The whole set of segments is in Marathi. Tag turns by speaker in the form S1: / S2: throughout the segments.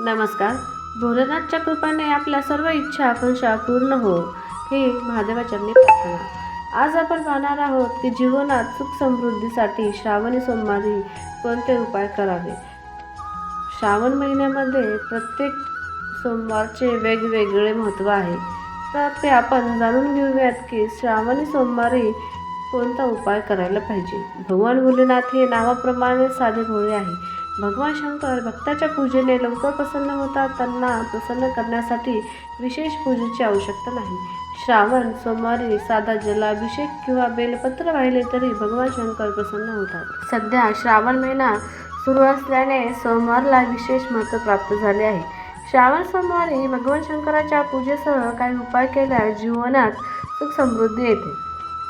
S1: नमस्कार. भोलेनाथच्या कृपाने आपल्या सर्व इच्छा आकांक्षा पूर्ण हो हे महादेवाचरणी प्रार्थना. आज आपण पाहणार आहोत की जीवनात सुख समृद्धीसाठी श्रावणी सोमवारी कोणते उपाय करावे? श्रावण महिन्यामध्ये प्रत्येक सोमवारचे वेगवेगळे महत्त्व आहे. तर ते आपण जाणून घेऊयात की श्रावणी सोमवारी कोणता उपाय करायला पाहिजे? भगवान भोलेनाथ हे नावाप्रमाणे साधे भोळे आहे भगवान शंकर भक्ताच्या पूजेने लवकर प्रसन्न होतात. त्यांना प्रसन्न करण्यासाठी विशेष पूजेची आवश्यकता नाही. श्रावण सोमवारी साधा जलाभिषेक किंवा बेलपत्र वाहिले तरी भगवान शंकर प्रसन्न होतात. सध्या श्रावण महिना सुरू असल्याने सोमवारला विशेष महत्त्व प्राप्त झाले आहे. श्रावण सोमवारी भगवान शंकराच्या पूजेसह काही उपाय केल्यास जीवनात सुख समृद्धी येते.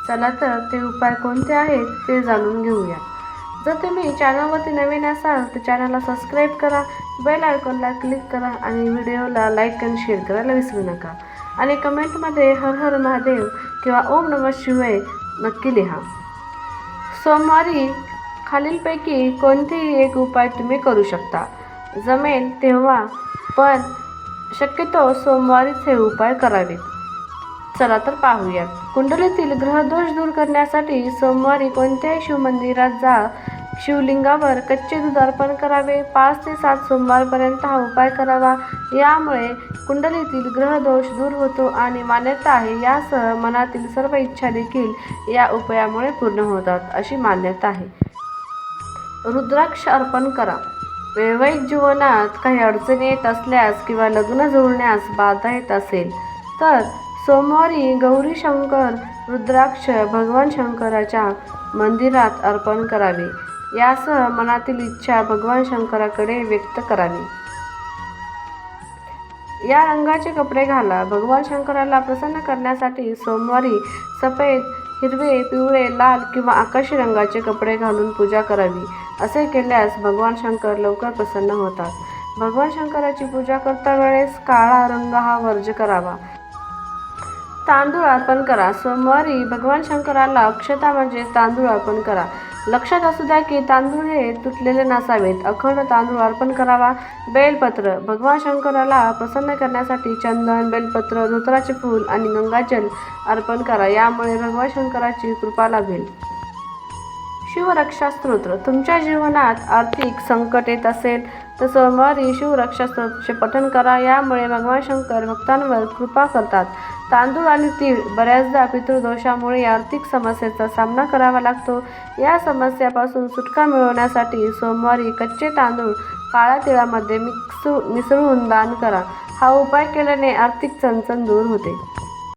S1: चला तर ते उपाय कोणते आहेत ते जाणून घेऊया जर तुम्ही चॅनलवरती नवीन असाल तर चॅनलला सबस्क्राईब करा बेल आयकॉनला क्लिक करा आणि व्हिडिओला लाईक आणि शेअर करायला विसरू नका. आणि कमेंटमध्ये हर हर महादेव किंवा ओम नमः शिवाय नक्की लिहा. सोमवारी खालीलपैकी कोणतेही एक उपाय तुम्ही करू शकता. जमेल तेव्हा पण शक्यतो सोमवारीच हे उपाय करावेत. चला तर पाहूयात. कुंडलीतील ग्रहदोष दूर करण्यासाठी सोमवारी कोणत्याही शिवमंदिरात जा. शिवलिंगावर कच्चे दूध अर्पण करावे. पाच ते सात सोमवारपर्यंत हा उपाय करावा. यामुळे कुंडलीतील ग्रहदोष दूर होतो आणि मान्यता आहे यासह मनातील सर्व इच्छा देखील या उपायामुळे पूर्ण होतात अशी मान्यता आहे. रुद्राक्ष अर्पण करा. वैवाहिक जीवनात काही अडचणी येत असल्यास किंवा लग्न जुळण्यास बाधा येत असेल तर सोमवारी गौरी शंकर रुद्राक्ष भगवान शंकराच्या मंदिरात अर्पण करावे. यासह मनातील इच्छा भगवान शंकराकडे व्यक्त करावी. या रंगाचे कपडे घाला. भगवान शंकराला प्रसन्न करण्यासाठी सोमवारी सफेद हिरवे पिवळे लाल किंवा आकाशी रंगाचे कपडे घालून पूजा करावी. असे केल्यास भगवान शंकर लवकर प्रसन्न होतात. भगवान शंकराची पूजा करता वेळेस काळा रंग हा वर्ज करावा. तांदूळ अर्पण करा. सोमवारी भगवान शंकराला अक्षता म्हणजे तांदूळ अर्पण करा. लक्षात असू द्या की तांदूळ हे तुटलेले नसावेत. अखंड तांदूळ अर्पण करावा. बेलपत्र. भगवान शंकराला प्रसन्न करण्यासाठी चंदन बेलपत्र धोत्राचे फूल आणि गंगाजल अर्पण करा. यामुळे भगवान शंकराची कृपा लाभेल. शिवरक्षा स्तोत्र तुमच्या जीवनात आर्थिक संकट येत असेल तर सोमवारी शिवरक्षा स्तोत्राचे पठण करा. यामुळे भगवान शंकर भक्तांवर कृपा करतात. तांदूळ आणि तीळ बऱ्याचदा पितृदोषामुळे आर्थिक समस्येचा सामना करावा लागतो. या समस्यापासून सुटका मिळवण्यासाठी सोमवारी कच्चे तांदूळ काळ्या तिळामध्ये मिक्स मिसळून दान करा. हा उपाय केल्याने आर्थिक चणचण दूर होते.